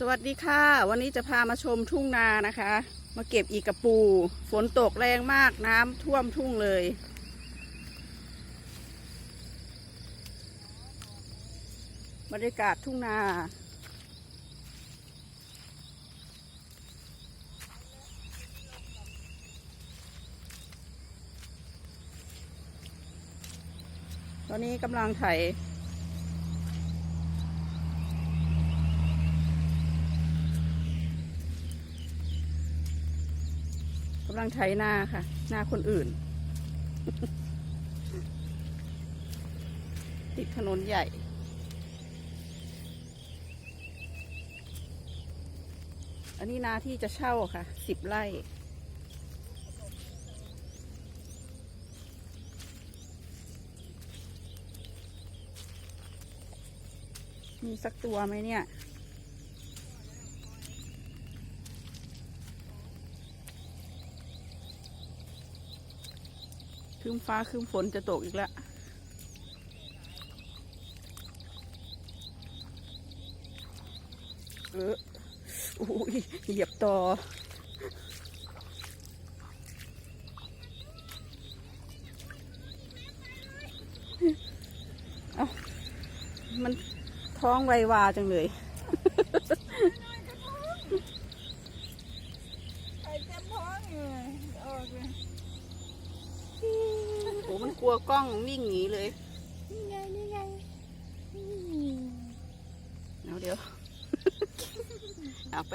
สวัสดีค่ะ วันนี้จะพามาชมทุ่งนานะคะ มาเก็บอีกกระปู ฝนตกแรงมากน้ำท่วมทุ่งเลย บรรยากาศทุ่งนาตอนนี้กำลังไถ กำลังไถนาค่ะ นาคนอื่น ติดถนนใหญ่ อันนี้นาที่จะเช่าค่ะ สิบไร่มีสักตัวไหมเนี่ย ครึ้มฟ้าครึ้มฝนจะตกอีกแล้วเออโอ้ยเหยียบต่อเอามันท้องไววาจังเลย ไข่เต็มท้องเลยออกเลย โอ้มัน กลัวกล้องวิ่งหนีเลย นี่ไงนี่ไงนี่เอาเดี๋ยว เอาไป